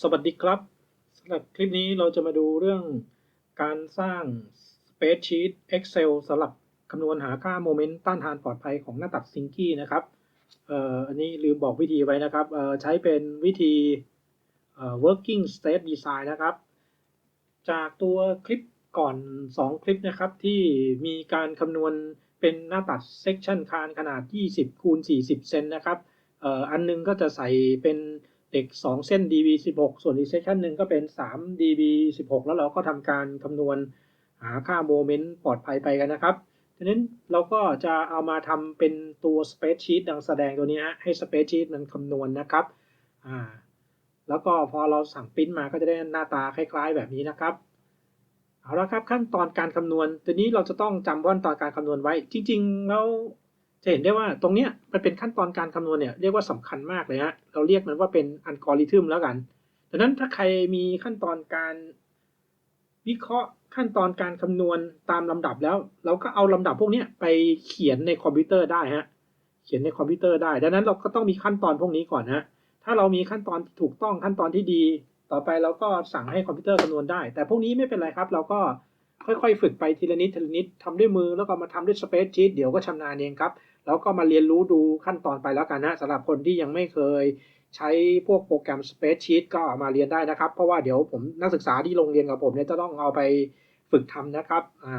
สวัสดีครับสำหรับคลิปนี้เราจะมาดูเรื่องการสร้าง Spreadsheet Excel สำหรับคำนวณหาค่าโมเมนต์ต้านทานปลอดภัยของหน้าตัดซิงกี้นะครับอันนี้ลืมบอกวิธีไว้นะครับใช้เป็นวิธี working state design นะครับ จากตัวคลิปก่อน 2 คลิปนะครับที่มีการคำนวณเป็นหน้าตัด section คานขนาด 20คูณ40 เซนนะครับอันนึงก็จะใส่เป็น เหล็ก2 เส้น db 16 ส่วนอีก section หนึ่งก็เป็น 3 db 16 แล้วเราก็ทำการคำนวณหาค่าโมเมนต์ปลอดภัยไปกันนะครับทีนี้นเราก็จะเอามาทำเป็นตัว spreadsheet ดังแสดงตัวนี้ฮะให้ spreadsheet มันคำนวณนะครับอ่าแล้วก็พอเราสั่งปริ้นมาก็จะได้หน้าตาคล้าย ๆ แบบนี้นะครับเอาละครับขั้นตอนการคำนวณ ตัวนี้เราจะต้องจำขั้นตอนการคำนวณไว้ จริง ๆ แล้ว จะเห็นได้ว่าตรงเนี้ยมันเป็นขั้นตอนการคำนวณเนี่ยเรียกว่าสำคัญมากเลยฮะเราเรียกมันว่าเป็นอัลกอริทึมแล้วกันดังนั้นถ้าใครมีขั้นตอนการวิเคราะห์ขั้นตอนการคำนวณตามลำดับแล้ว เราก็เอาลำดับพวกนี้ไปเขียนในคอมพิวเตอร์ได้ฮะเขียนในคอมพิวเตอร์ได้ ดังนั้นเราก็ต้องมีขั้นตอนพวกนี้ก่อนฮะถ้าเรามีขั้นตอนถูกต้องขั้นตอนที่ดี ต่อไปเราก็สั่งให้คอมพิวเตอร์คำนวณได้ แต่พวกนี้ไม่เป็นไรครับ เราก็ ค่อยๆ ฝึกไปทีละนิดทีละนิดทำด้วยมือแล้วก็มาทำด้วยสเปซชีตเดี๋ยวก็ชำนาญเองครับแล้วก็มาเรียนรู้ดูขั้นตอนไปแล้วกันนะสำหรับคนที่ยังไม่เคยใช้พวกโปรแกรมสเปซชีตก็มาเรียนได้นะครับ เพราะว่าเดี๋ยวผมนักศึกษาที่โรงเรียนกับผมเนี่ยจะต้องเอาไปฝึกทำนะครับอ่า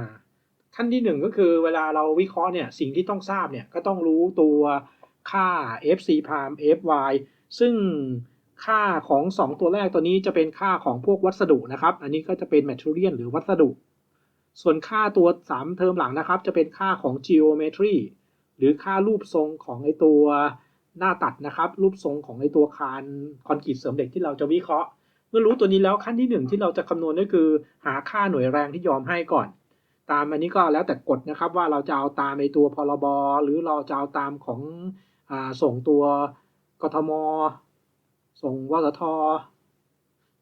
ขั้นที่หนึ่งก็คือเวลาเราวิเคราะห์เนี่ยสิ่งที่ต้องทราบเนี่ยก็ต้องรู้ตัวค่า fc prime fy ซึ่งค่าของ 2 ตัวแรกตัวนี้จะเป็นค่าของพวกวัสดุนะครับ อันนี้ก็จะเป็น material หรือวัสดุ ส่วนค่าตัว 3 เทอมหลังนะครับ จะเป็นค่าของ geometry หรือค่ารูปทรงของไอตัวหน้าตัดนะครับ รูปทรงของไอตัวคานคอนกรีตเสริมเหล็กที่เราจะวิเคราะห์ เมื่อรู้ตัวนี้แล้วขั้นที่ 1 ที่เราจะคำนวณก็คือ หาค่าหน่วยแรงที่ยอมให้ก่อน ตามอันนี้ก็แล้วแต่กฎนะครับว่าเราจะเอาตามในตัวพรบหรือเราจะเอาตามของอส่งตัวกทม ส่งวสท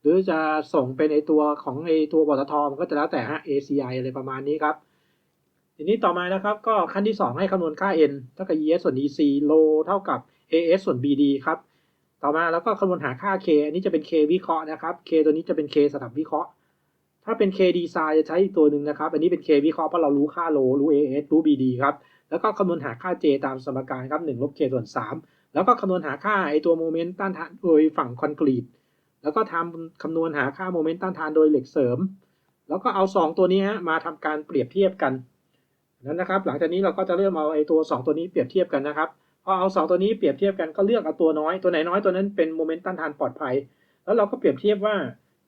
หรือจะส่งเป็นไอตัวของไอตัววสทมันก็จะแล้วแต่ฮะ ACI อะไรประมาณนี้ครับ ทีนี้ต่อมานะครับ ก็ขั้นที่ 2 ให้คำนวณค่า n เท่ากับ es ส่วน ec low เท่ากับ as ส่วน bd ครับ ต่อมาแล้วก็คำนวณหาค่า k อันนี้จะเป็น k วิเคราะห์นะครับ k ตัวนี้จะเป็น k สำหรับวิเคราะห์ ถ้าเป็น k design จะใช้อีกตัวหนึ่งนะครับ อันนี้เป็น k วิเคราะห์เพราะเรารู้ค่า low รู้ as รู้ bd ครับ แล้วก็คำนวณหาค่า j ตามสมการครับ1ลบ k ส่วน 3 แล้วก็คำนวณหาค่าไอตัวโมเมนต์ต้านทานโดยฝั่งคอนกรีต แล้วก็ทำคำนวณหาค่าโมเมนต์ต้านทานโดยเหล็กเสริม แล้วก็เอา 2 ตัวนี้ฮะมาทำการเปรียบเทียบกันนั้นนะครับ หลังจากนี้เราก็จะเริ่มเอาไอ้ตัว 2 ตัวนี้เปรียบเทียบกันนะครับพอเอา 2 ตัวนี้เปรียบเทียบกันก็เลือกเอาตัวน้อยตัวไหนน้อยตัวนั้นเป็นโมเมนต์ต้านทานปลอดภัย แล้วเราก็เปรียบเทียบว่า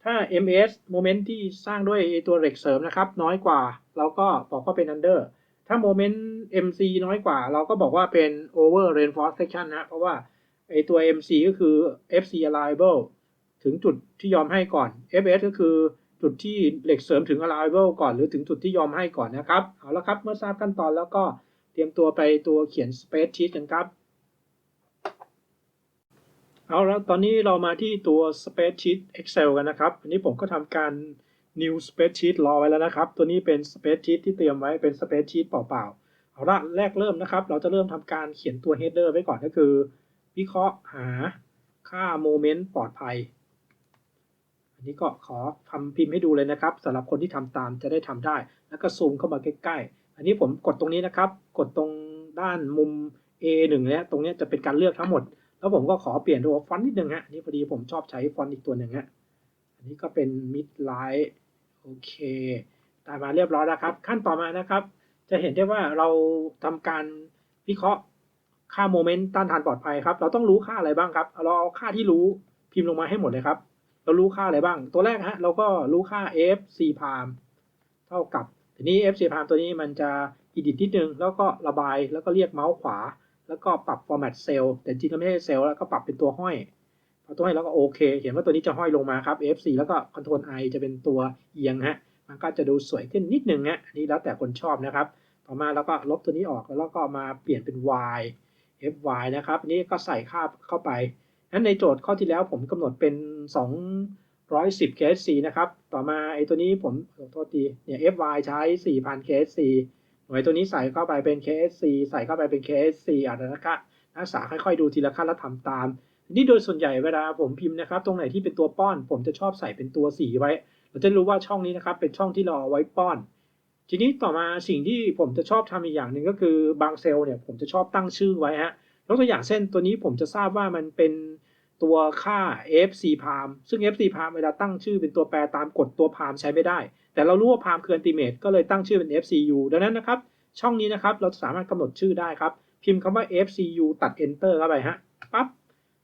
ถ้า ms โมเมนต์ที่สร้างด้วยไอ้ตัวเหล็กเสริมนะครับน้อยกว่า เราก็บอกว่าเป็น under ถ้าโมเมนต์ mc น้อยกว่า เราก็บอกว่าเป็น over reinforced section นะเพราะว่าไอ้ตัว mc ก็คือ fc allowable ถึงจุดที่ยอมให้ก่อน fs ก็คือจุดที่เหล็กเสริมถึง allowable ก่อนหรือถึงจุดที่ยอมให้ก่อนนะครับ เอาละครับ เมื่อทราบขั้นตอนแล้วก็เตรียมตัวไปตัวเขียน spreadsheet กันครับ เอาแล้วตอนนี้เรามาที่ตัว spreadsheet Excel กันนะครับ อันนี้ผมก็ทำการ new spreadsheet รอไว้แล้วนะครับ ตัวนี้เป็น spreadsheet ที่เตรียมไว้เป็น spreadsheet เปล่าๆ เอาละแรกเริ่มนะครับ เราจะเริ่มทำการเขียนตัว header ไว้ก่อนก็คือ วิเคราะห์หาค่าโมเมนต์ปลอดภัย อันนี้ก็ขอทำพิมพ์ให้ดูเลยนะครับสำหรับคนที่ทำตามจะได้ทำได้ แล้วก็ซูมเข้ามาใกล้ๆ อันนี้ผมกดตรงนี้นะครับ กดตรงด้านมุม A1 เนี่ยตรงนี้จะเป็นการเลือกทั้งหมด แล้วผมก็ขอเปลี่ยนตัวฟอนต์นิดนึงฮะนนี้พอดีผมชอบใช้ฟอนต์อีกตัวหนึ่งฮะอันนี้ก็เป็น mid line โอเคตามมาเรียบร้อยแล้วครับ ขั้นต่อมานะครับ จะเห็นได้ว่าเราทำการวิเคราะห์ค่าโมเมนต์ต้านทานปลอดภัยครับ เราต้องรู้ค่าอะไรบ้างครับ เราเอาค่าที่รู้พิมพ์ลงมาให้หมดเลยครับ เรารู้ค่าอะไรบ้าง ตัวแรกฮะ เราก็รู้ค่า f c prime เท่ากับ ทีนี้ f c prime ตัวนี้มันจะอีดิทนิดนึง แล้วก็ระบายแล้วก็เรียกเมาส์ขวา แล้วก็ปรับ format cell แต่จริงๆไม่ใช่เซลล์แล้วก็ปรับเป็นตัวห้อยพอตัวห้อยแล้วก็โอเค เห็นว่าตัวนี้จะห้อยลงมาครับ f4 แล้วก็ control i จะเป็นตัวเอียงฮะ มันก็จะดูสวยขึ้นนิดนึงฮะอันนี้แล้วแต่คนชอบนะครับ ต่อมาแล้วก็ลบตัวนี้ออกแล้วก็มาเปลี่ยนเป็น y fy นะครับนนี้ก็ใส่ค่าเข้าไป นั้นในโจทย์ข้อที่แล้วผมกำหนดเป็น 210 KSC นะครับ ต่อมาไอ้ตัวนี้ผมขอโทษทีเนี่ย FY ใช้ 4,000 KSC หน่วยตัวนี้ใส่เข้าไปเป็น KSC ใส่เข้าไปเป็น KSC อะนะคะนักศึกษาค่อยๆดูทีละขั้นแล้วทำตามนี้โดยส่วนใหญ่เวลาผมพิมพ์นะครับ ตรงไหนที่เป็นตัวป้อน ผมจะชอบใส่เป็นตัวสีไว้ เราจะรู้ว่าช่องนี้นะครับ เป็นช่องที่เราเอาไว้ป้อน ทีนี้ต่อมาสิ่งที่ผมจะชอบทำอีกอย่างหนึ่งก็คือบางเซลล์เนี่ยผมจะชอบตั้งชื่อไว้ฮะ ยกตัวอย่างเช่นตัวนี้ผมจะทราบว่ามันเป็นตัวค่า fc palm ซึ่ง fc palm เวลาตั้งชื่อเป็นตัวแปรตามกฎตัว palm ใช้ไม่ได้ แต่เรารู้ว่า palm คือ estimate ก็เลยตั้งชื่อเป็น fcu ดังนั้นนะครับ ช่องนี้นะครับเราสามารถกำหนดชื่อได้ครับ พิมพ์คำว่า fcu ตัด enter เข้าไปฮะปั๊บ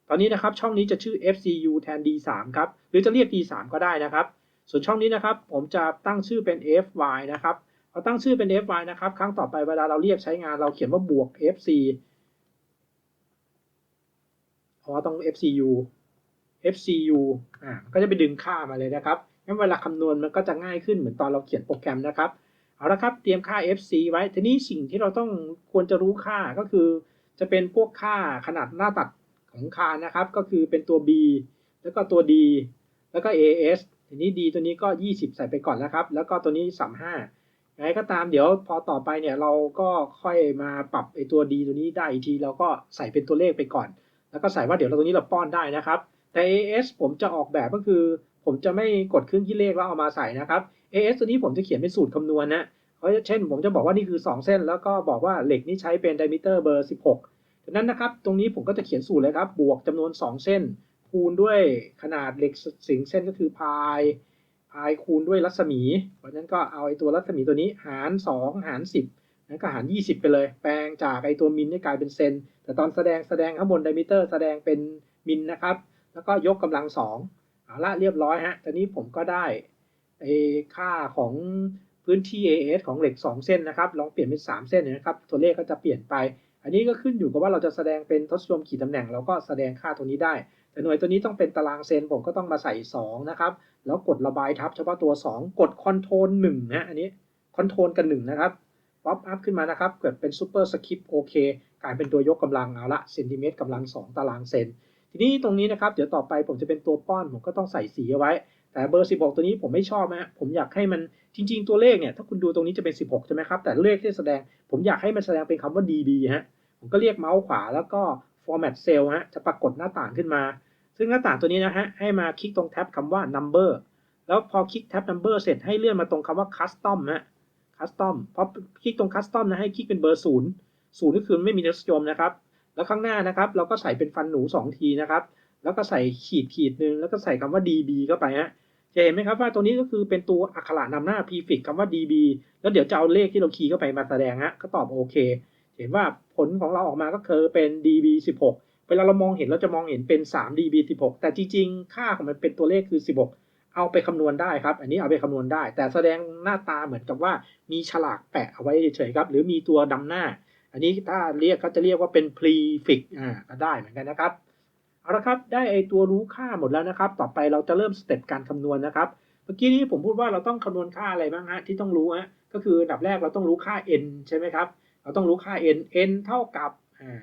ตอนนี้นะครับช่องนี้จะชื่อ fcu แทน d3 ครับหรือจะเรียก d3 ก็ได้นะครับ ส่วนช่องนี้นะครับ ผมจะตั้งชื่อเป็น fy นะครับพอตั้งชื่อเป็น fy นะครับ ครั้งต่อไปเวลาเราเรียกใช้งานเราเขียนว่าบวก fc อ๋อต้อง fcu fcu อ่าก็จะไปดึงค่ามาเลยนะครับงั้นเวลาคำนวณมันก็จะง่ายขึ้นเหมือนตอนเราเขียนโปรแกรมนะครับ เอาละครับ เตรียมค่า fc ไว้ ทีนี้สิ่งที่เราต้องควรจะรู้ค่าก็คือ จะเป็นพวกค่าขนาดหน้าตัดของคานนะครับ ก็คือเป็นตัว b แล้วก็ตัว d แล้วก็ as ทีนี้ d ตัวนี้ก็ 20 ใส่ไปก่อนแล้วครับ แล้วก็ตัวนี้ 35ยังไงก็ตามเดี๋ยวพอต่อไปเนี่ยเราก็ค่อยมาปรับไอตัว d ตัวนี้ได้อีกทีเราก็ใส่เป็นตัวเลขไปก่อน แล้วก็ใส่ว่าเดี๋ยวเราตัวนี้เราป้อนได้นะครับ แต่ as ผมจะออกแบบก็คือ ผมจะไม่กดเครื่องคิดเลขแล้วเอามาใส่นะครับ as ตัวนี้ผมจะเขียนเป็นสูตรคำนวณนะเพราะเช่น ผมจะบอกว่านี่คือ 2 เส้น แล้วก็บอกว่าเหล็กนี้ใช้เป็น diameter เบอร์ 16ดังนั้นนะครับ ตรงนี้ผมก็จะเขียนสูตรเลยครับ บวกจำนวน 2 เส้น คูณด้วยขนาดเหล็กสิงเส้นก็คือพายพายคูณด้วยรัศมี เพราะฉะนั้นก็เอาไอ้ตัวรัศมีตัวนี้หาร 2 หาร 10 นั้นก็หาร 20 ไปเลย แปลงจากไอตัวมิลให้กลายเป็นเซน แต่ตอนแสดงแสดงข้างบน diameter แสดงเป็นมิลนะครับ แล้วก็ยกกำลัง2เอาละเรียบร้อยฮะตอนนี้ผมก็ได้ไอค่าของพื้นที่ AS ของเหล็ก 2 เส้นนะครับ ลองเปลี่ยนเป็น 3 เส้นนะครับ ตัวเลขก็จะเปลี่ยนไป อันนี้ก็ขึ้นอยู่กับว่าเราจะแสดงเป็นทศนิยมขีดตำแหน่ง เราก็แสดงค่าตัวนี้ได้ แต่หน่วยตัวนี้ต้องเป็นตารางเซน ผมก็ต้องมาใส่ 2 นะครับ แล้วกดระบายทับเฉพาะตัว 2 กดคอนโทรล1นะ อันนี้คอนโทรลกัน1นะครับ ป๊อปอัพขึ้นมานะครับ เกิดเป็นซูเปอร์สคริปโอเคกลายเป็นตัวยกกำลังเอาละเซนติเมตรกำลัง 2 ตารางเซน ทีนี้ตรงนี้นะครับ เดี๋ยวต่อไปผมจะเป็นตัวป้อน ผมก็ต้องใส่สีเอาไว้ แต่เบอร์ 16 ตัวนี้ผมไม่ชอบนะผมอยากให้มันจริง ๆ ตัวเลขเนี่ยถ้าคุณดูตรงนี้จะเป็น 16 ใช่ไหมครับ แต่เลขที่แสดง ผมอยากให้มันแสดงเป็นคำว่า db ฮะผมก็เรียกเมาส์ขวาแล้วก็ format cell ฮะจะปรากฏหน้าต่างขึ้นมา ซึ่งหน้าต่างตัวนี้นะฮะให้มาคลิกตรงแท็บคำว่า number แล้วพอคลิกแท็บ number เสร็จให้เลื่อนมาตรงคำว่า custom ฮะ custom พอคลิกตรง custom นะให้คลิกเป็นเบอร์0 0ก็คือไม่มีทศนิยมนะครับ แล้วข้างหน้านะครับเราก็ใส่เป็นฟันหนู 2 ทีนะครับ แล้วก็ใส่ขีดขีดหนึ่งแล้วก็ใส่คำว่า db เข้าไปฮะจะเห็นไหมครับว่าตัวนี้ก็คือเป็นตัวอักขระนำหน้า prefix คำว่า db แล้วเดี๋ยวจะเอาเลขที่เราคีย์เข้าไปมาแสดงฮะก็ตอบโอเค เห็นว่าผลของเราออกมาก็คือเป็น db 16เวลาเรามองเห็นเราจะมองเห็นเป็น 3 db 16แต่จริงๆ ค่าของมันเป็นตัวเลขคือ 16 เอาไปคำนวณได้ครับ อันนี้เอาไปคำนวณได้ แต่แสดงหน้าตาเหมือนกับว่ามีฉลากแปะเอาไว้เฉยๆครับ หรือมีตัวดำหน้า อันนี้ถ้าเรียกเขาจะเรียกว่าเป็น prefix อ่าก็ได้เหมือนกันนะครับเอาละครับได้ไอตัวรู้ค่าหมดแล้วนะครับ ต่อไปเราจะเริ่มสเต็ปการคำนวณนะครับเมื่อกี้นี้ผมพูดว่าเราต้องคำนวณค่าอะไรบ้างฮะที่ต้องรู้ฮะก็คืออันดับแรกเราต้องรู้ค่า n ใช่ไหมครับ เราต้องรู้ค่า n n เท่ากับอ่า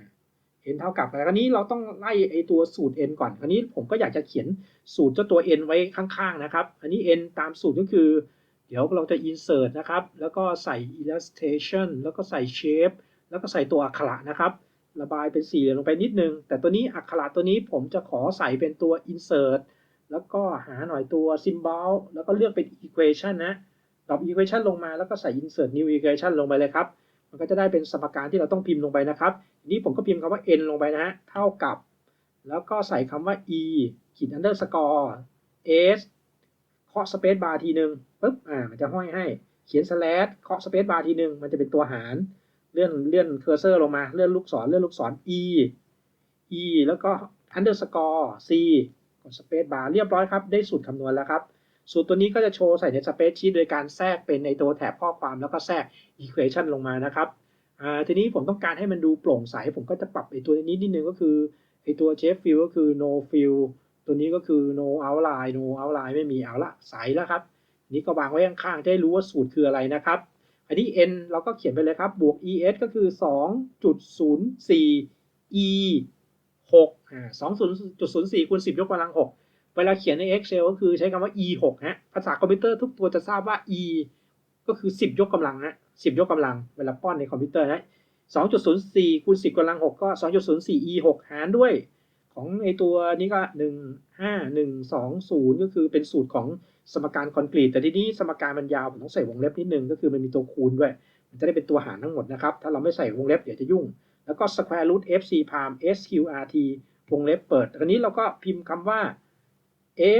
n เท่ากับแต่คราวนี้เราต้องไล่ไอตัวสูตร n ก่อน คราวนี้ผมก็อยากจะเขียนสูตรเจ้าตัว n ไว้ข้างๆนะครับ อันนี้ n ตามสูตรก็คือ เดี๋ยวเราจะ insert นะครับ แล้วก็ใส่ illustration แล้วก็ใส่ shape แล้วก็ใส่ตัวอักขระนะครับ ระบายเป็นสี่เหลี่ยมลงไปนิดนึง แต่ตัวนี้อักขระตัวนี้ผมจะขอใส่เป็นตัว insert แล้วก็หาหน่อยตัว symbol แล้วก็เลือกเป็น equation นะดรอป equation ลงมาแล้วก็ใส่ insert new equation ลงไปเลยครับ มันก็จะได้เป็นสมการที่เราต้องพิมพ์ลงไปนะครับทีนี้ผมก็พิมพ์คำว่า n ลงไปนะฮะเท่ากับ แล้วก็ใส่คำว่า e ขีด underscore s เคาะ space bar ทีหนึ่งปุ๊บอ่ามันจะห้อยให้เขียน slash เคาะ space bar ทีหนึ่งมันจะเป็นตัวหารเลื่อนเลื่อนเคอร์เซอร์ลงมาเลื่อนลูกศรเลื่อนลูกศร e e แล้วก็ underscore c กด space bar เรียบร้อยครับ ได้สูตรคำนวณแล้วครับ สูตรตัวนี้ก็จะโชว์ใส่ใน spreadsheet โดยการแทรกเป็นในตัวแถบข้อความแล้วก็แทรก equation ลงมานะครับทีนี้ผมต้องการให้มันดูโปร่งใส ผมก็จะปรับไอตัวนี้นิดนึงก็คือไอตัว shape fill ก็คือ no fill ตัวนี้ก็คือ no outline no outline ไม่มีเอาละใสแล้วครับนี้ก็วางไว้ข้างๆจะได้รู้ว่าสูตรคืออะไรนะครับ อันนี้ n เราก็เขียนไปเลยครับ บวก es ก็คือ 2.04 e 6อ่า2.04คูณ10 ยกกำลัง 6 เวลาเขียนใน Excel ก็คือใช้คำว่า e 6ฮะ ภาษาคอมพิวเตอร์ทุกตัวจะทราบว่า e ก็คือ 10 ยกกำลังฮะ10 ยกกำลัง เวลาป้อนในคอมพิวเตอร์นะ2.04คูณ10กำลัง 6 ก็ 2.04 e 6หารด้วย ของไอตัวนี้ก็หนึ่งห้าหนึ่งสองศูนย์ก็คือเป็นสูตรของสมการคอนกรีต แต่ทีนี้สมการมันยาวผมต้องใส่วงเล็บนิดนึง ก็คือมันมีตัวคูณด้วย มันจะได้เป็นตัวหารทั้งหมดนะครับ ถ้าเราไม่ใส่วงเล็บเดี๋ยวจะยุ่ง แล้วก็ square root fc prime sqrt วงเล็บเปิดอันนี้เราก็พิมพ์คำว่า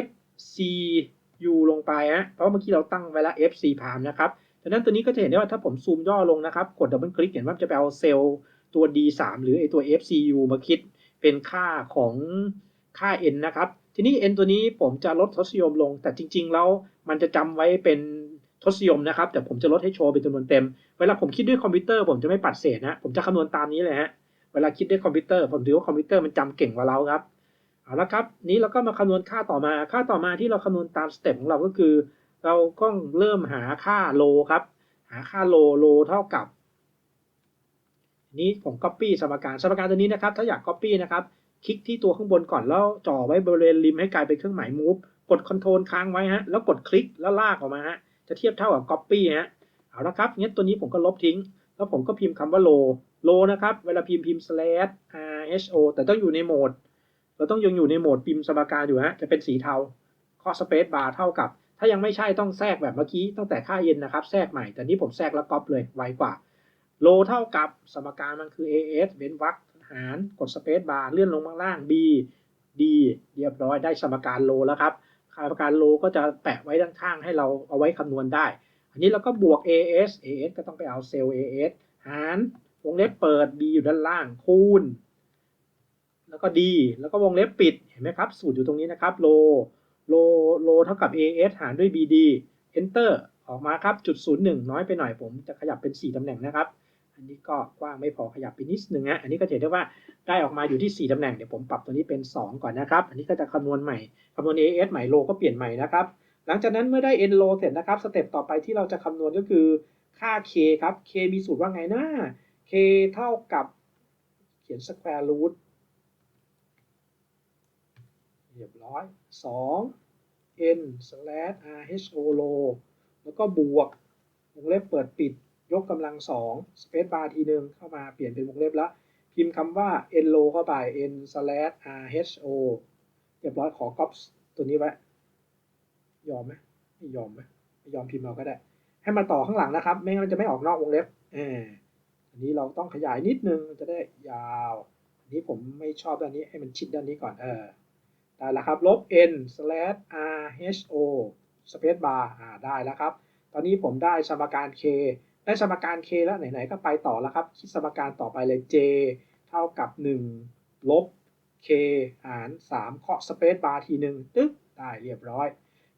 fcu ลงไปฮะเพราะเมื่อกี้เราตั้งไว้แล้ว fc prime นะครับดังนั้นตัวนี้ก็จะเห็นได้ว่าถ้าผมซูมย่อลงนะครับ กดดับเบิลคลิกเห็นว่าจะไปเอาเซลล์ตัว d3 หรือไอตัว fcu มาคิดเป็นค่าของค่า n นะครับ ทีนี้ n ตัวนี้ผมจะลดทศนิยมลง แต่จริง ๆ แล้วมันจะจำไว้เป็นทศนิยมนะครับ แต่ผมจะลดให้โชว์เป็นจำนวนเต็ม เวลาผมคิดด้วยคอมพิวเตอร์ผมจะไม่ปัดเศษนะ ผมจะคำนวณตามนี้เลยฮะ เวลาคิดด้วยคอมพิวเตอร์ผมถือว่าคอมพิวเตอร์มันจำเก่งกว่าเราครับ เอาละครับ นี้เราก็มาคำนวณค่าต่อมา ค่าต่อมาที่เราคำนวณตามสเต็ปของเราก็คือ เราก็เริ่มหาค่าโลครับ หาค่าโลโลเท่ากับ นี้ผม Copy สมการสมการตัวนี้นะครับ ถ้าอยาก Copy นะครับ คลิกที่ตัวข้างบนก่อนแล้วจ่อไว้บริเวณริมให้กลายเป็นเครื่องหมาย move กด Ctrl ค้างไว้ฮะ แล้วกดคลิกแล้วลากออกมาฮะ จะเทียบเท่ากับ copy ฮะ เอาละครับ งั้นตัวนี้ผมก็ลบทิ้ง แล้วผมก็พิมพ์คำว่า low low นะครับ เวลาพิมพ์พิมพ์ slash rho แต่ต้องอยู่ในโหมด เราต้องยังอยู่ในโหมดพิมสมการอยู่ฮะจะเป็นสีเทาข้อ space bar เท่ากับ ถ้ายังไม่ใช่ต้องแทรกแบบเมื่อกี้ตั้งแต่ค่า n นนะครับแทรกใหม่แต่นี่ผมแทรกแล้วก๊อปเลยไวกว่า low เท่ากับสมการมันคือ as เว้นวรรคหารกด space bar เลื่อนลงมาล่าง b d เรียบร้อยได้สมการ low แล้วครับสมการ low ก็จะแปะไว้ด้านข้างให้เราเอาไว้คำนวณได้ อันนี้เราก็บวก as as ก็ต้องไปเอาเซลล์ as หารวงเล็บเปิด b อยู่ด้านล่างคูณ แล้วก็ d แล้วก็วงเล็บปิด เห็นไหมครับ สูตรอยู่ตรงนี้นะครับ low low low เท่ากับ as หารด้วย bd enter ออกมาครับจุดศูนย์หนึ่งน้อยไปหน่อยผมจะขยับเป็น 4ตำแหน่งนะครับ อันนี้ก็กว้างไม่พอขยับไปนิดนึงฮะอันนี้ก็เห็นได้ว่าได้ออกมาอยู่ที่ 4ตำแหน่งเดี๋ยวผมปรับตัวนี้เป็น 2 ก่อนนะครับ อันนี้ก็จะคำนวณใหม่คำนวณ as ใหม่ low ก็เปลี่ยนใหม่นะครับหลังจากนั้นเมื่อได้ n low เสร็จนะครับสเต็ปต่อไปที่เราจะคำนวณก็คือค่า k ครับ k มีสูตรว่าไงนะ k เท่ากับเขียน square root เรียบร้อย 2 n slash rho low แล้วก็บวกวงเล็บเปิดปิดยกกำลัง2 space bar ทีหนึ่งเข้ามาเปลี่ยนเป็นวงเล็บแล้วพิมพ์คำว่า n low เข้าไป n slash rho เรียบร้อยขอ copy ตัวนี้ไว้ ยอมไหมไม่ยอมไหมไม่ยอมพิมพ์เอาก็ได้ ให้มันต่อข้างหลังนะครับ ไม่งั้นมันจะไม่ออกนอกวงเล็บอออันนี้เราต้องขยายนิดนึงจะได้ยาว อันนี้ผมไม่ชอบด้านนี้ให้มันชิดด้านนี้ก่อนเออ ได้แล้วครับ ลบ n slash rho space bar อ่าได้แล้วครับ ตอนนี้ผมได้สมการ k ได้สมการ k แล้วไหนๆก็ไปต่อแล้วครับ คิดสมการต่อไปเลย j เท่ากับ 1 ลบ k หาร 3 เคาะ space bar ทีหนึ่งตึ๊กได้เรียบร้อย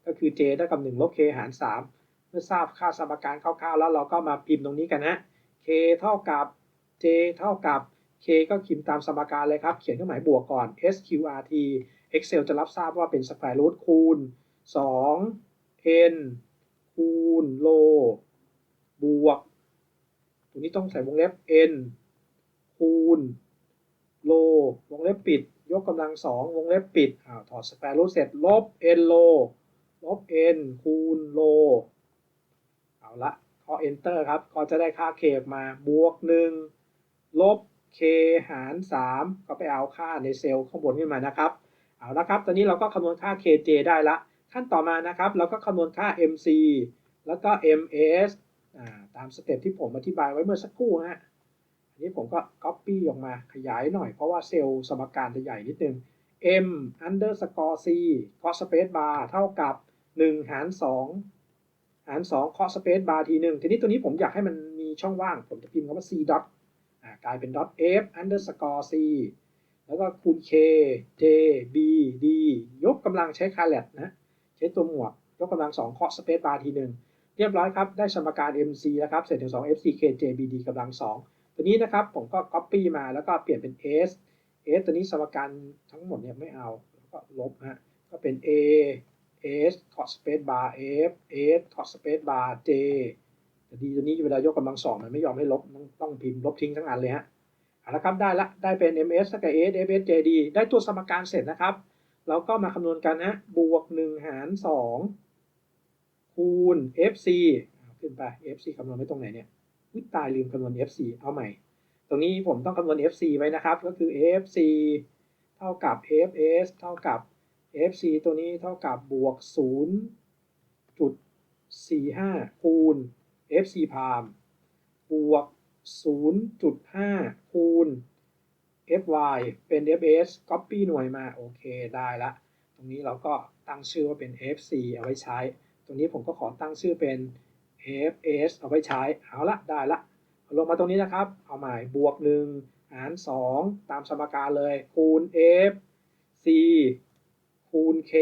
ก็คือ j เท่ากับ 1 ลบ k หาร 3 เมื่อทราบค่าสมการคร่าวๆ แล้วเราก็มาพิมพ์ตรงนี้กันนะ k เท่ากับ j เท่ากับ k ก็พิมพ์ตามสมการเลยครับ เขียนเครื่องหมายบวกก่อน sqrt Excel จะรับทราบว่าเป็น square root คูณ 2 n คูณ low บวกตรงนี้ต้องใส่วงเล็บ n คูณ low วงเล็บปิด ยกกำลัง2วงเล็บปิดอ้าวถอด square root เสร็จ ลบ n low ลบ n คูณ low เอาละพอ enter ครับ ก็จะได้ค่า k ออกมาบวก 1 ลบ k หาร 3 ก็ไปเอาค่าในเซลล์ข้างบนขึ้นมานะครับ เอาละครับ ตอนนี้เราก็คำนวณค่า kj ได้ละ ขั้นต่อมานะครับ เราก็คำนวณค่า mc แล้วก็ ms าตามสเต็ปที่ผมอธิบายไว้เมื่อสักครู่ฮะ อันนี้ผมก็ copy ออกมาขยายหน่อยเพราะว่าเซลล์สมการจะใหญ่นิดนึง m underscore c cos space bar เท่ากับ 1 หาร 2 หาร 2 cos space bar ทีหนึ่ง ทีนี้ตัวนี้ผมอยากให้มันมีช่องว่าง ผมจะพิมพ์คำว่า c dot กลายเป็น dot f underscore c แล้วก็คูณ k j b d ยกกำลังใช้คาแลตนะ ใช้ตัวหมวก ยกกำลัง2เคาะ space bar ทีหนึ่งเรียบร้อยครับ ได้สมการ mc แล้วครับเสร็จถึง2 fc k j b d กำลัง2ตัวนี้นะครับ ผมก็ copy มาแล้วก็เปลี่ยนเป็น s s ตัวนี้สมการทั้งหมดเนี่ยไม่เอาแล้วก็ลบฮะก็เป็น a s ถอด space bar f s ถอด space bar j แต่ดีตัวนี้เวลายกกำลังสองมันไม่ยอมให้ลบต้องต้องพิมพ์ลบทิ้งทั้งอันเลยฮะ เอาละครับได้ละได้เป็น ms กับ s fs jd ได้ตัวสมการเสร็จนะครับ เราก็มาคำนวณกันนะบวก 1 หาร 2 คูณ fc เอาขึ้นไป fc คำนวณไว้ตรงไหนเนี่ยวิตายลืมคำนวณ fc เอาใหม่ ตรงนี้ผมต้องคำนวณ fc ไว้นะครับ ก็คือ fc เท่ากับ fs เท่ากับ fc ตัวนี้เท่ากับบวก 0.45 คูณ fc พามบวก 0.5 คูณ fy เป็น fs copy หน่วยมา โอเค ได้ละ ตรงนี้เราก็ตั้งชื่อว่าเป็น fc เอาไว้ใช้ ตรงนี้ผมก็ขอตั้งชื่อเป็น fs เอาไว้ใช้ เอาละ ได้ละ ลงมาตรงนี้นะครับ เอาใหม่ บวก 1 หาร 2 ตามสมการเลย คูณ f c คูณ k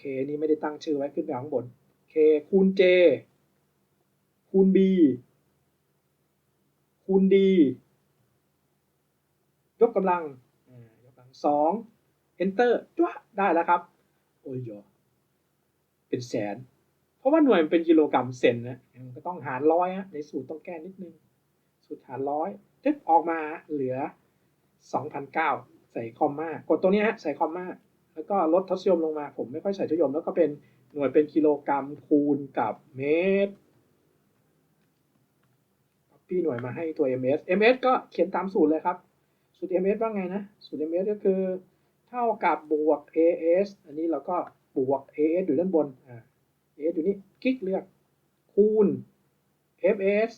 k นี้ไม่ได้ตั้งชื่อไว้ขึ้นไปข้างบน k คูณ j คูณ b คูณ d ยกกำลังอ่ายกกำลังสอง enter จ้วะได้แล้วครับ โอ้ยโยเป็นแสน เพราะว่าหน่วยมันเป็นกิโลกรัมเซนนะมันก็ต้องหารร้อยฮะในสูตรต้องแก้นิดนึง สูตรหารร้อยจึ๊บออกมาเหลือ2,009ใส่คอมมากดตัวนี้ฮะใส่คอมมาแล้วก็ลดทศนิยมลงมา ผมไม่ค่อยใส่ทศนิยมแล้วก็เป็นหน่วยเป็นกิโลกรัมคูณกับเมตร พี่หน่วยมาให้ตัว ms ms ก็เขียนตามสูตรเลยครับ สูตร ms ว่าไงนะ สูตร ms ก็คือ เท่ากับบวก as อันนี้เราก็บวก as อยู่ด้านบนอ่า as อยู่นี่คลิกเลือกคูณ fs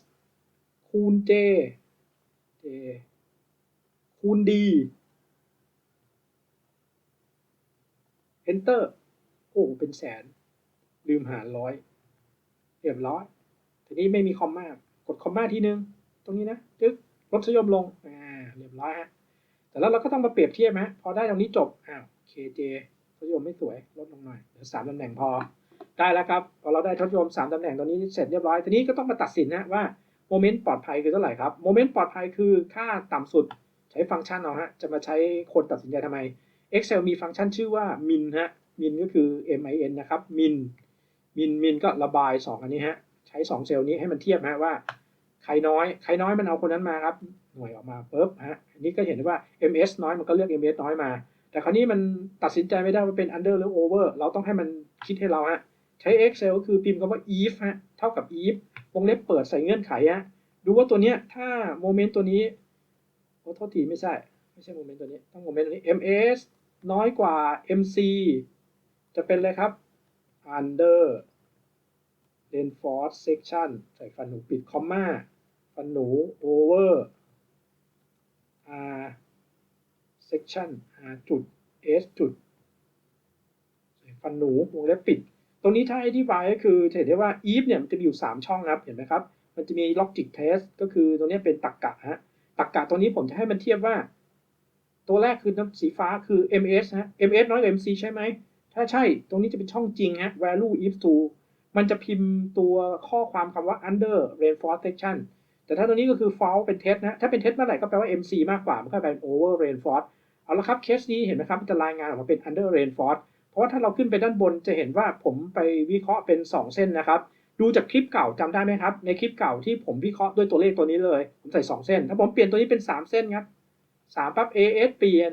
คูณ j j คูณ d enter โอ้ เป็นแสน ลืมหารร้อย เรียบร้อย ทีนี้ไม่มีคอมมาก กดคอมมาทีนึง ตรงนี้นะจึ๊กลดทศนิยมลง อ่า เรียบร้อยฮะ แต่แล้วเราก็ต้องมาเปรียบเทียบฮะ พอได้ตรงนี้จบ อ้าว KJ ทศยมไม่สวย ลดลงหน่อย เหลือสามตำแหน่งพอ ได้แล้วครับ พอเราได้ทศยมสามตำแหน่งตรงนี้เสร็จเรียบร้อย ทีนี้ก็ต้องมาตัดสินนะว่าโมเมนต์ปลอดภัยคือเท่าไหร่ครับ โมเมนต์ปลอดภัยคือค่าต่ำสุด ใช้ฟังก์ชันเอาฮะ จะมาใช้คนตัดสินใจทำไม Excel มีฟังก์ชันชื่อว่า min ฮะ min ก็คือ min นะครับ min min min ก็ระบาย 2 อันนี้ฮะ ใช้2เซลล์นี้ให้มันเทียบฮะว่าใครน้อยใครน้อยมันเอาคนนั้นมาครับหน่วยออกมาปุ๊บฮะอันนี้ก็เห็นได้ว่า ms น้อยมันก็เลือก ms น้อยมา แต่คราวนี้มันตัดสินใจไม่ได้ว่าเป็น under หรือ over เราต้องให้มันคิดให้เราฮะใช้ Excel ก็คือพิมพ์คำว่า if ฮะเท่ากับ if วงเล็บเปิดใส่เงื่อนไขฮะดูว่าตัวเนี้ยถ้าโมเมนต์ตัวนี้โอ้โทษทีไม่ใช่ไม่ใช่โมเมนต์ตัวนี้ต้องโมเมนต์ตัวนี้ ms น้อยกว่า mc จะเป็นอะไรครับ under enforce section ใส่ฟันหนูปิดคอมมาฟันหนู over r section r จุด s จุดใส่ฟันหนูวงเล็บปิด ตรงนี้ถ้าอธิบายก็คือเห็นได้ว่า if เนี่ยมันจะมีอยู่ 3 ช่องครับ เห็นไหมครับ มันจะมี logic test ก็คือตรงนี้เป็นตรรกะฮะตรรกะตรงนี้ผมจะให้มันเทียบว่า ตัวแรกคือน้ำสีฟ้าคือ ms ฮะ ms น้อยกว่า mc ใช่ไหม ถ้าใช่ ตรงนี้จะเป็นช่องจริงฮะ value if to มันจะพิมพ์ตัวข้อความคำว่า under reinforced section แต่ถ้าตัวนี้ก็คือ false เป็น test นะ ถ้าเป็น test เมื่อไหร่ก็แปลว่า mc มากกว่า มันก็เป็น over reinforced เอาละครับ เคสนี้เห็นไหมครับ มันจะรายงานออกมาเป็น under reinforced เพราะว่าถ้าเราขึ้นไปด้านบนจะเห็นว่าผมไปวิเคราะห์เป็น 2 เส้นนะครับ ดูจากคลิปเก่าจำได้ไหมครับ ในคลิปเก่าที่ผมวิเคราะห์ด้วยตัวเลขตัวนี้เลย ผมใส่ 2 เส้น ถ้าผมเปลี่ยนตัวนี้เป็น 3 เส้นครับ3ปั๊บ as เปลี่ยน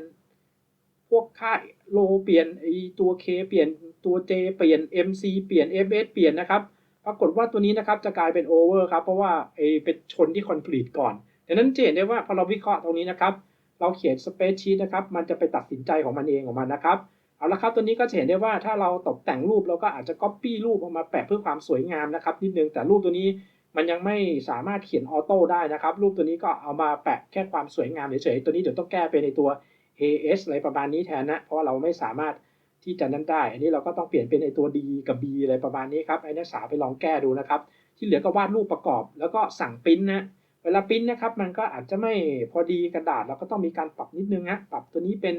พวกค่าโลเปลี่ยนไอตัว k เปลี่ยนตัว j เปลี่ยน mc เปลี่ยน fs เปลี่ยนนะครับ ปรากฏว่าตัวนี้นะครับจะกลายเป็น over ครับ เพราะว่าไอเป็นชนที่ complete ก่อนดังนั้นจะเห็นได้ว่าพอเราวิเคราะห์ตรงนี้นะครับ เราเขียน spreadsheet นะครับ มันจะไปตัดสินใจของมันเองของมันนะครับ เอาละครับตัวนี้ก็จะเห็นได้ว่าถ้าเราตกแต่งรูปเราก็อาจจะ copy รูปออกมาแปะเพื่อความสวยงามนะครับนิดนึงแต่รูปตัวนี้มันยังไม่สามารถเขียนออโต้ได้นะครับ รูปตัวนี้ก็เอามาแปะแค่ความสวยงามเฉยๆตัวนี้เดี๋ยวต้องแก้ไปในตัว AS อะไรประมาณนี้แทนนะ เพราะว่าเราไม่สามารถที่จะนั้นได้ อันนี้เราก็ต้องเปลี่ยนเป็นไอตัว D กับ B อะไรประมาณนี้ครับไอ้นักศึกษาไปลองแก้ดูนะครับ ที่เหลือก็วาดรูปประกอบ แล้วก็สั่งปิ้นนะเวลาปิ้นนะครับมันก็อาจจะไม่พอดีกระดาษเราก็ต้องมีการปรับนิดนึงนะปรับตัวนี้เป็น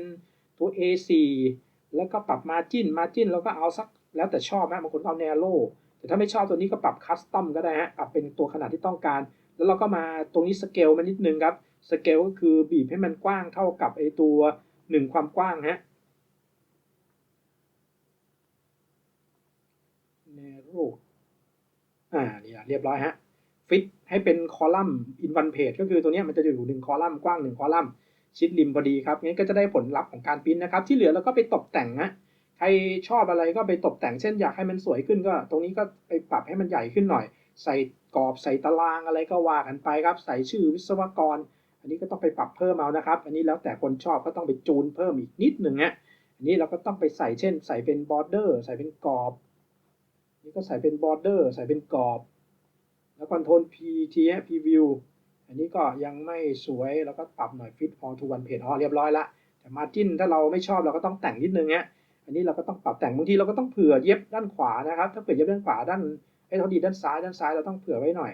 ตัว A4 แล้วก็ปรับ margin margin เราก็เอาสักแล้วแต่ชอบนะบางคนเอา narrow แต่ถ้าไม่ชอบตัวนี้ก็ปรับ custom ก็ได้ฮะปรับเป็นตัวขนาดที่ต้องการ แล้วเราก็มาตรงนี้ scale มานิดนึงครับ scale ก็คือบีบให้มันกว้างเท่ากับไอตัวหนึ่งความกว้างฮะ narrow อ่านี่เรียบร้อยฮะ ฟิตให้เป็นคอลัมน์ in one page ก็คือตัวนี้มันจะอยู่หนึ่งคอลัมน์กว้างหนึ่งคอลัมน์ชิดริมพอดีครับงั้นก็จะได้ผลลัพธ์ของการปริ้นนะครับ ที่เหลือเราก็ไปตกแต่งนะใครชอบอะไรก็ไปตกแต่งเช่นอยากให้มันสวยขึ้นก็ ตรงนี้ก็ไปปรับให้มันใหญ่ขึ้นหน่อย ใส่กรอบใส่ตารางอะไรก็ว่ากันไปครับ ใส่ชื่อวิศวกร อันนี้ก็ต้องไปปรับเพิ่มเอานะครับ อันนี้แล้วแต่คนชอบก็ต้องไปจูนเพิ่มอีกนิดหนึ่งฮะอันนี้เราก็ต้องไปใส่เช่น ใส่เป็นบอร์เดอร์ใส่เป็นกรอบ นี่ก็ใส่เป็นบอร์เดอร์ใส่เป็นกรอบ แล้วคอนโทรล P T ฮะ Preview อันนี้ก็ยังไม่สวยแล้วก็ปรับหน่อย Fit all to one page อ๋อเรียบร้อยละแต่ margin ถ้าเราไม่ชอบเราก็ต้องแต่งนิดนึงฮะอันนี้เราก็ต้องปรับแต่งบางทีเราก็ต้องเผื่อเย็บด้านขวานะครับ ถ้าเผื่อเย็บด้านขวาด้านไอ้ยเท่าดีด้านซ้ายด้านซ้ายเราต้องเผื่อไว้หน่อย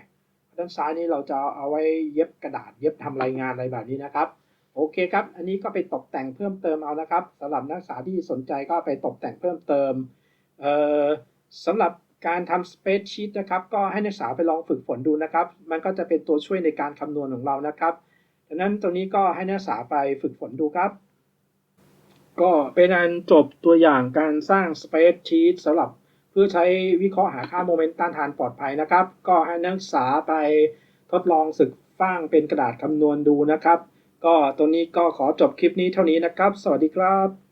ด้านซ้ายนี้เราจะเอาไว้เย็บกระดาษเย็บทำรายงานอะไรแบบนี้นะครับ โอเคครับ อันนี้ก็ไปตกแต่งเพิ่มเติมเอานะครับสำหรับนักศึกษาที่สนใจก็ไปตกแต่งเพิ่มเติมเอ่อสำหรับการทำ spreadsheet นะครับ ก็ให้นักศึกษาไปลองฝึกฝนดูนะครับ มันก็จะเป็นตัวช่วยในการคำนวณของเรานะครับดังนั้นตรงนี้ก็ให้นักศึกษาไปฝึกฝนดูครับ ก็เป็นอันจบตัวอย่างการสร้าง spreadsheet สำหรับ พื่อใช้วิเคราะห์หาค่าโมเมนต์ต้านทานปลอดภัยนะครับ ก็ให้นักศึกษาไปทดลองศึกฟ้างเป็นกระดาษคำนวณดูนะครับ ก็ตรงนี้ก็ขอจบคลิปนี้เท่านี้นะครับ สวัสดีครับ